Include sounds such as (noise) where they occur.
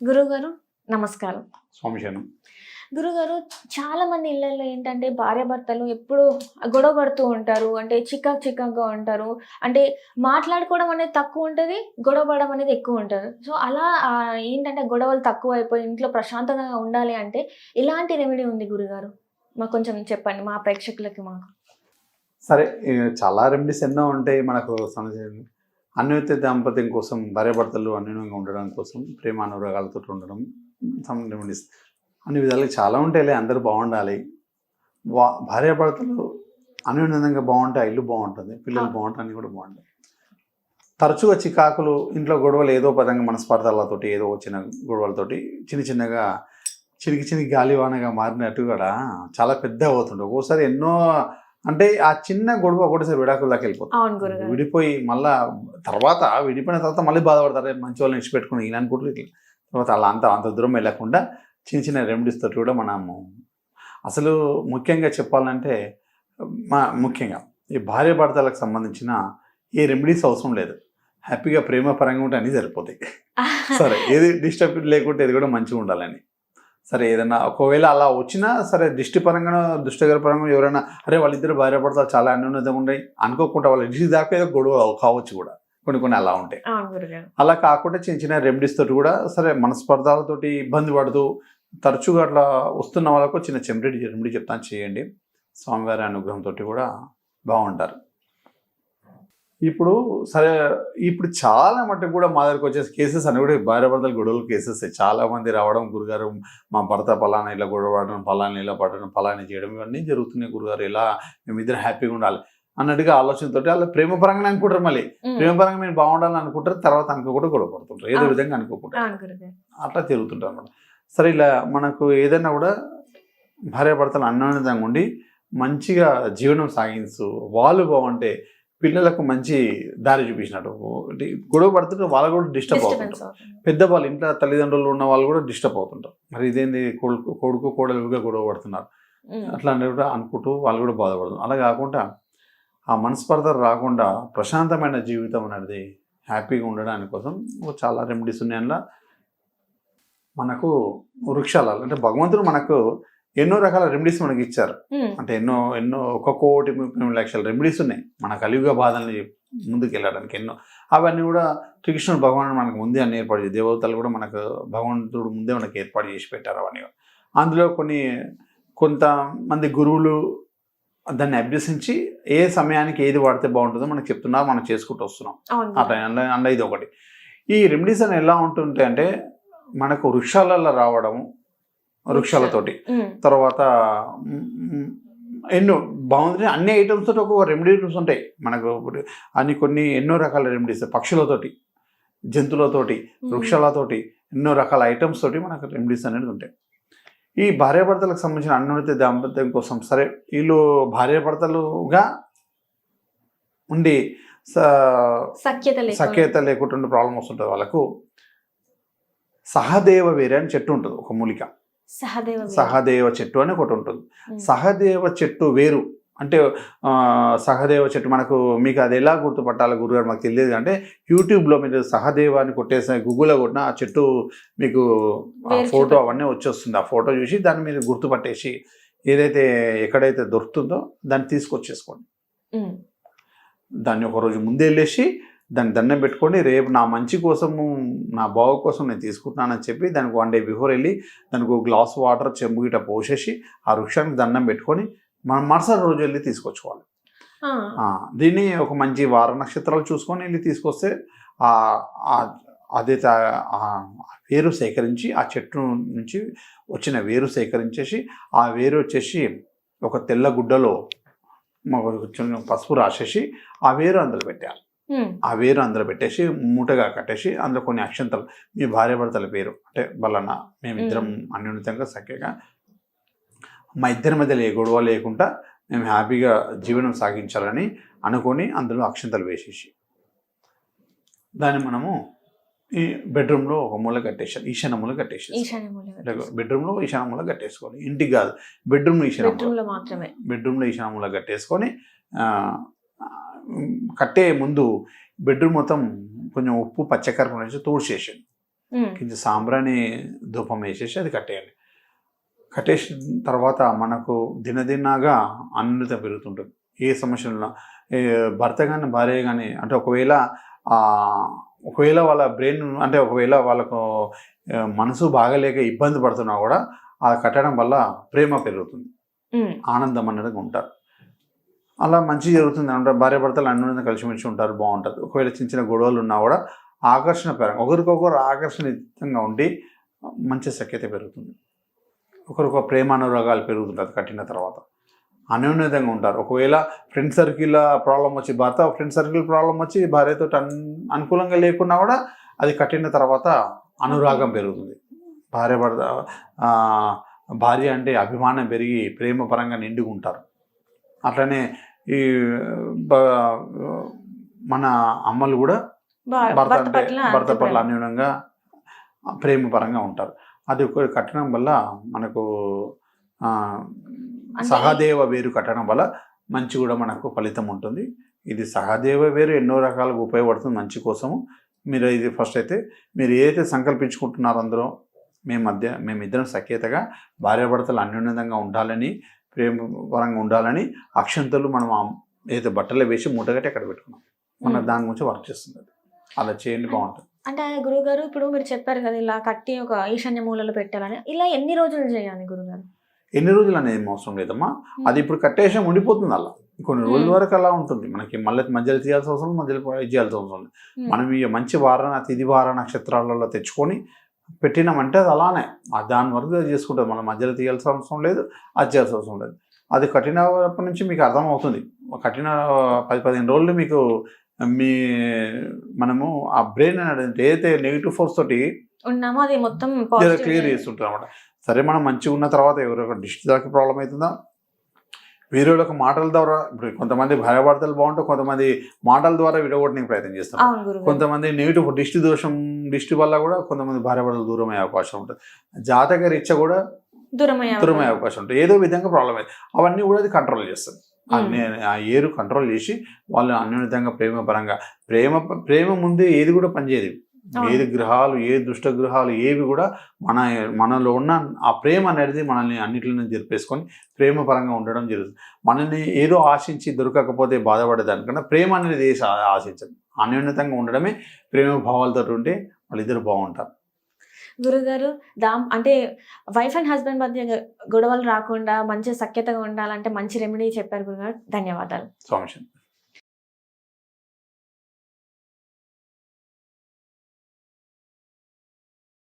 గురుగారు నమస్కారం. స్వామిశనం గురుగారు చాలా మంది ఇళ్ళలో ఏంటంటే భార్యాభర్తలు ఎప్పుడు గొడవ పడుతూ ఉంటారు. అంటే చికాక్ చికాక్గా ఉంటారు. అంటే మాట్లాడుకోవడం అనేది తక్కువ ఉంటుంది గొడవ పడడం అనేది ఎక్కువ ఉంటుంది. సో అలా ఏంటంటే గొడవలు తక్కువ అయిపోయి ఇంట్లో ప్రశాంతంగా ఉండాలి అంటే ఎలాంటి రెమెడీ ఉంది గురుగారు? మాకు కొంచెం చెప్పండి మా ప్రేక్షకులకి మాకు. సరే చాలా రెమెడీస్ ఎన్నో ఉంటాయి మనకు సమస్య అన్యోన్యత దాంపత్యం కోసం భార్యాభర్తలు అన్యోన్యంగా ఉండడం కోసం ప్రేమ అనురాగాలతో ఉండడం రెమెడీస్ అన్ని విధాలుగా చాలా ఉంటాయిలే అందరూ బాగుండాలి. వా భార్యాభర్తలు అన్యోన్యంగా బాగుంటే ఇల్లు బాగుంటుంది పిల్లలు ఆ. బాగుంటే అన్ని కూడా బాగుంటాయి. తరచుగా చికాకులు ఇంట్లో గొడవలు ఏదో పదంగా మనస్పర్ధలతోటి ఏదో వచ్చిన గొడవలతోటి చిన్న చిన్నగా చినికి చినికి గాలివానగా మారినట్టు కూడా చాలా పెద్ద అవుతుండే. ఒక్కోసారి ఎన్నో అంటే ఆ చిన్న గొడవ ఒకటేసారి విడాకుల దాకా వెళ్ళిపోతుంది. విడిపోయి మళ్ళా తర్వాత విడిపోయిన తర్వాత మళ్ళీ బాధపడతారు. మంచి వాళ్ళని ఇచ్చిపెట్టుకుని ఈయన అనుకుంటారు ఇట్లా. తర్వాత అలా అంత అంత దూరం వెళ్ళకుండా చిన్న చిన్న రెమెడీస్ తోటి కూడా మనము అసలు ముఖ్యంగా చెప్పాలంటే మా ముఖ్యంగా ఈ భార్య భర్తలకు సంబంధించిన ఏ రెమెడీస్ అవసరం లేదు. హ్యాపీగా ప్రేమ పరంగా ఉంటే అన్నీ సరిపోతాయి. (laughs) సరే ఏది డిస్టర్బ్ లేకుంటే ఇది కూడా మంచిగా ఉండాలని. సరే ఏదైనా ఒకవేళ అలా వచ్చినా సరే దృష్టి పరంగా దుష్టగర పరంగా ఎవరైనా అరే వాళ్ళిద్దరు భార్య భర్తలు చాలా అన్యోన్యతగా ఉన్నాయి అనుకోకుండా వాళ్ళ ఇంటికి దాకా ఏదో గొడవ కావచ్చు కూడా. కొన్ని కొన్ని అలా ఉంటాయి అలా కాకుండా చిన్న చిన్న రెమెడీస్ తోటి కూడా సరే మనస్పర్ధాలతోటి ఇబ్బంది పడుతూ తరచుగా అట్లా వస్తున్న వాళ్ళకు చిన్న చెంరెడీ రెమెడీ చెప్తాను చేయండి. స్వామివారి అనుగ్రహంతో కూడా బాగుంటారు. ఇప్పుడు సరే ఇప్పుడు చాలా మట్టుకు కూడా మా దగ్గరకు వచ్చే కేసెస్ అని కూడా భార్య భర్తలు గొడవలు కేసెస్ చాలా మంది రావడం గురుగారు మా భర్త పలానా ఇలా గొడవ పడడం పలానా ఇలా పడడం పలానా చేయడం ఇవన్నీ జరుగుతున్నాయి గురుగారు. ఇలా మేమిద్దరం హ్యాపీగా ఉండాలి. అన్నట్టుగా ఆలోచనతో వాళ్ళు ప్రేమ పరంగా అనుకుంటారు మళ్ళీ. ఉమ్, ప్రేమ పరంగా మీరు బాగుండాలని అనుకుంటారు తర్వాత అనుకోకుండా గొడవ పడుతుంటారు ఏదో. విధంగా అనుకోకుండా. అట్లా తిరుగుతుంటారు అనమాట సరే ఇలా మనకు ఏదైనా కూడా భార్యాభర్తలు అన్యోన్యంగా ఉండి మంచిగా జీవనం సాగించు వాళ్ళు బాగుంటే పిల్లలకు మంచి దారి చూపించినట్టు. గొడవ పడుతుంటే వాళ్ళు కూడా డిస్టర్బ్ అవుతుంటారు. పెద్దవాళ్ళు ఇంట్లో తల్లిదండ్రులు ఉన్న వాళ్ళు కూడా డిస్టర్బ్ అవుతుంటారు. మరి ఇదేంది కొడుకు కొడుకు కోడలుగా గొడవ పడుతున్నారు. అట్లా కూడా అనుకుంటూ వాళ్ళు కూడా బాధపడుతున్నారు అలా కాకుండా ఆ మనస్పర్ధ రాకుండా ప్రశాంతమైన జీవితం అనేది హ్యాపీగా ఉండడానికి కోసం చాలా రెమెడీస్ ఉన్నాయి అందులో మనకు వృక్షాలు అంటే భగవంతుడు మనకు ఎన్నో రకాల రెమెడీస్ మనకి ఇచ్చారు. అంటే ఎన్నో ఎన్నో ఒక కోటి ముప్పై లక్షల రెమెడీస్ ఉన్నాయి. మన కలియుగ బాధల్ని ముందుకు వెళ్ళడానికి ఎన్నో. అవన్నీ కూడా శ్రీకృష్ణుడు భగవానుడు మనకు ముందే అన్ని ఏర్పాటు చేసి దేవతలు కూడా మనకు భగవంతుడు ముందే మనకి ఏర్పాటు చేసి పెట్టారు అవన్నీ. అందులో కొన్ని కొంతమంది గురువులు దాన్ని అభ్యసించి ఏ సమయానికి ఏది వాడితే బాగుంటుందో మనకు చెప్తున్నారు మనం చేసుకుంటూ వస్తున్నాం. అవును. అట్లా అండ ఇది ఒకటి. ఈ రెమెడీస్ అని ఎలా ఉంటుంటాయి అంటే మనకు వృక్షాలలో రావడం వృక్షాలతోటి. తర్వాత ఎన్నో బాగుంది. అన్ని ఐటమ్స్ తోటి ఒక రెమెడీస్ ఉంటాయి. మనకు అన్ని కొన్ని ఎన్నో రకాల రెమెడీస్ పక్షులతోటి జంతువులతోటి వృక్షాలతోటి ఎన్నో రకాల ఐటమ్స్ తోటి మనకు రెమెడీస్ అనేది ఉంటాయి. ఈ భార్యాభర్తలకు సంబంధించిన అన్యోన్యత దాంపత్యం కోసం సరే వీళ్ళు భార్యాభర్తలుగా ఉండి సఖ్యత లేకుండా. ప్రాబ్లం వస్తుంటుంది వాళ్ళకు సహదేవ వేరే అని చెట్టు ఉంటుంది ఒక మూలిక సహదేవ. సహదేవ చెట్టు అని ఒకటి ఉంటుంది సహదేవ చెట్టు వేరు అంటే సహదేవ చెట్టు మనకు మీకు అది ఎలా గుర్తుపట్టాలి గురుగారు మాకు తెలియదు. అంటే యూట్యూబ్లో మీరు సహదేవ అని కొట్టేసి గూగుల్లో కొట్టిన ఆ చెట్టు మీకు ఫోటో. అవన్నీ వచ్చేస్తుంది. ఆ ఫోటో చూసి దాన్ని మీరు గుర్తుపట్టేసి ఏదైతే ఎక్కడైతే దొరుకుతుందో దాన్ని తీసుకొచ్చేసుకోండి. దాన్ని ఒక రోజు ముందే వెళ్ళేసి దాన్ని దండం పెట్టుకొని రేపు నా మంచి కోసము నా బాగు కోసం నేను తీసుకుంటున్నానని చెప్పి దానికి వన్ డే బిఫోర్ వెళ్ళి దానికి ఒక గ్లాస్ వాటర్ చెంబు గిట్ట పోసేసి ఆ వృక్షానికి దండం పెట్టుకొని మనం మరుసటి రోజు వెళ్ళి తీసుకొచ్చుకోవాలి. దీన్ని ఒక మంచి వార నక్షత్రాలు చూసుకొని వెళ్ళి తీసుకొస్తే ఆ వేరు సేకరించి ఆ చెట్టు నుంచి వచ్చిన వేరు సేకరించేసి ఆ వేరు వచ్చేసి ఒక తెల్ల గుడ్డలో చిన్న పసుపు రాసేసి ఆ వేరు అందులో పెట్టాలి ఆ వేరు అందులో పెట్టేసి మూటగా కట్టేసి అందులో కొన్ని అక్షంతలు మీ భార్యాభర్తల పేరు అంటే బలన మేమిద్దరం అన్యోన్యతంగా సఖ్యగా మా ఇద్దరి మధ్యలో ఏ గొడవ లేకుండా మేము హ్యాపీగా జీవనం సాగించాలని అనుకొని అందులో అక్షంతలు వేసేసి దాన్ని మనము ఈ బెడ్రూమ్లో ఒక మూల కట్టేసాం ఈశాన్య మూల కట్టేసి ఈశాన్య మూల బెడ్రూమ్లో ఈశాన్య మూల కట్టేసుకోవాలి. ఇంటికి కాదు బెడ్రూమ్లో ఈశాన్య మూల. బెడ్రూమ్లో మాత్రమే. బెడ్రూమ్లో ఈశాన్యంలో కట్టేసుకొని ఆ, కట్టే ముందు బెడ్రూమ్ మొత్తం కొంచెం ఉప్పు పచ్చకర్పూరం వేసి తూడ్చేసాను కింద సాంబ్రాణి ధూపం వేసేసి అది కట్టేయాలి కట్టేసిన తర్వాత మనకు దినదినాగా అన్నిత పెరుగుతుంటుంది. ఏ సమస్యలు భర్త కానీ భార్య కానీ అంటే ఒకవేళ ఒకవేళ వాళ్ళ బ్రెయిన్ అంటే ఒకవేళ వాళ్ళకు మనసు బాగలేక ఇబ్బంది పడుతున్నా కూడా ఆ కట్టడం వల్ల ప్రేమ పెరుగుతుంది. ఆనందం అనేది ఉంటారు. అలా మంచి జరుగుతుంది అంటే భార్య భర్తలు అన్యోన్యంగా కలిసిమెలిసి ఉంటారు బాగుంటుంది. ఒకవేళ చిన్న చిన్న గొడవలు ఉన్నా కూడా ఆకర్షణ పెరగ ఒకరికొకరు ఆకర్షణీయంగా ఉండి మంచి సఖ్యత పెరుగుతుంది. ఒకరికొక ప్రేమానురాగాలు పెరుగుతుంటుంది కట్టిన తర్వాత. అన్యోన్యంగా ఉంటారు. ఒకవేళ ఫ్రెండ్ సర్కిల్ ప్రాబ్లం వచ్చి భర్త ఫ్రెండ్ సర్కిల్ ప్రాబ్లం వచ్చి భార్యతో అన్ అనుకూలంగా లేకున్నా కూడా అది కట్టిన తర్వాత అనురాగం పెరుగుతుంది. భార్య భర్త భార్య అంటే అభిమానం పెరిగి ప్రేమ పరంగా నిండుగా ఉంటారు. అట్లనే ఈ మన అమ్మలు కూడా భర్త భర్త అంటే పట్ల భర్త పట్ల. అన్యూనంగా ప్రేమ పరంగా ఉంటారు. అది కట్టడం వల్ల మనకు సహదేవ వేరు కట్టడం వల్ల మంచి కూడా మనకు ఫలితం ఉంటుంది. ఇది సహదేవ వేరు ఎన్నో రకాలుగా ఉపయోగపడుతుంది మంచి కోసము. మీరు ఇది ఫస్ట్ అయితే మీరు ఏదైతే సంకల్పించుకుంటున్నారో అందరూ మేము మధ్య మేమిద్దరం సఖ్యతగా భార్యాభర్తలు అన్యోన్యంగా ఉండాలని ప్రేమ పరంగా ఉండాలని అక్షంతలు మనం ఏదైతే బట్టలు వేసి మూటగట్టి అక్కడ పెట్టుకున్నాం. మన. దాని గురించి వర్క్ చేస్తుంది అది. అలా చేయండి బాగుంటుంది. అంటే గురుగారు ఇప్పుడు మీరు చెప్పారు కదా ఇలా కట్టి ఒక ఈశాన్య మూలలో పెట్టాలని. ఇలా ఎన్ని రోజులు చేయాలి గురుగారు? ఎన్ని రోజులు అనేది అవసరం లేదమ్మా. అది ఇప్పుడు కట్టేసం ఉండిపోతుంది అలా. కొన్ని రోజుల. వరకు అలా ఉంటుంది. మనకి మళ్ళీ మధ్యలో తీయాల్సిన అవసరం మధ్యలో ఇది చేయాల్సిన అవసరం మనం ఈ మంచి వార తిది వార నక్షత్రాలలో తెచ్చుకొని పెట్టినామంటే అది అలానే. ఆ దాని వరకు అది చేసుకుంటుంది. మనం మధ్యలో తీయాల్సిన అవసరం లేదు అది చేయాల్సిన అవసరం లేదు. అది కట్టినప్పటి నుంచి మీకు అర్థం అవుతుంది కట్టిన పది పదిహేను రోజులు మీకు మీ మనము ఆ బ్రెయిన్ అనేది ఏదైతే నెగిటివ్ ఫోర్స్ తోటి ఉన్నామో అది మొత్తం క్లియర్ పాజిటివ్ చేస్తుంటాం అనమాట సరే మనం మంచిగా ఉన్న తర్వాత ఎవరో ఒక డిస్ట్ దాకా ప్రాబ్లం అవుతుందా? వేరే వాళ్ళకి మాటల ద్వారా ఇప్పుడు కొంతమంది భయభర్తలు బాగుంటే కొంతమంది మాటల ద్వారా విడగొట్టడానికి ప్రయత్నం చేస్తారు. కొంతమంది నెగిటివ్ దిష్టి దోషం దిష్టి వల్ల కూడా కొంతమంది భార్యాభర్తలు దూరం అయ్యే అవకాశం ఉంటుంది. జాతక రీత్యా కూడా దూరమయ్యే దూరం అయ్యే అవకాశం ఉంటుంది. ఏదో విధంగా ప్రాబ్లం అయింది అవన్నీ కూడా అది కంట్రోల్ చేస్తుంది. ఆ. నే- ఆ ఏరు కంట్రోల్ చేసి వాళ్ళు అన్యోన్యంగా ప్రేమ పరంగా ప్రేమ ప్రేమ ముందే ఏది కూడా పనిచేయదు. ఏది గ్రహాలు ఏ దుష్ట గ్రహాలు ఏవి కూడా మన మనలో ఉన్న ఆ ప్రేమ అనేది మనల్ని అన్నిటిని జరిపేసుకొని ప్రేమ పరంగా ఉండడం జరుగుతుంది మనల్ని ఏదో ఆశించి దొరకకపోతే బాధపడేదానికన్నా ప్రేమ అనేది ఆశించదు అన్యోన్యతంగా ఉండడమే ప్రేమ భావాలతో ఉంటే వాళ్ళిద్దరు బాగుంటారు గురుగారు దాం అంటే వైఫ్ అండ్ హస్బెండ్ మధ్య గొడవలు రాకుండా మంచి సఖ్యతగా ఉండాలంటే మంచి రెమెడీ చెప్పారు గురుగారు. ధన్యవాదాలు. స్వామి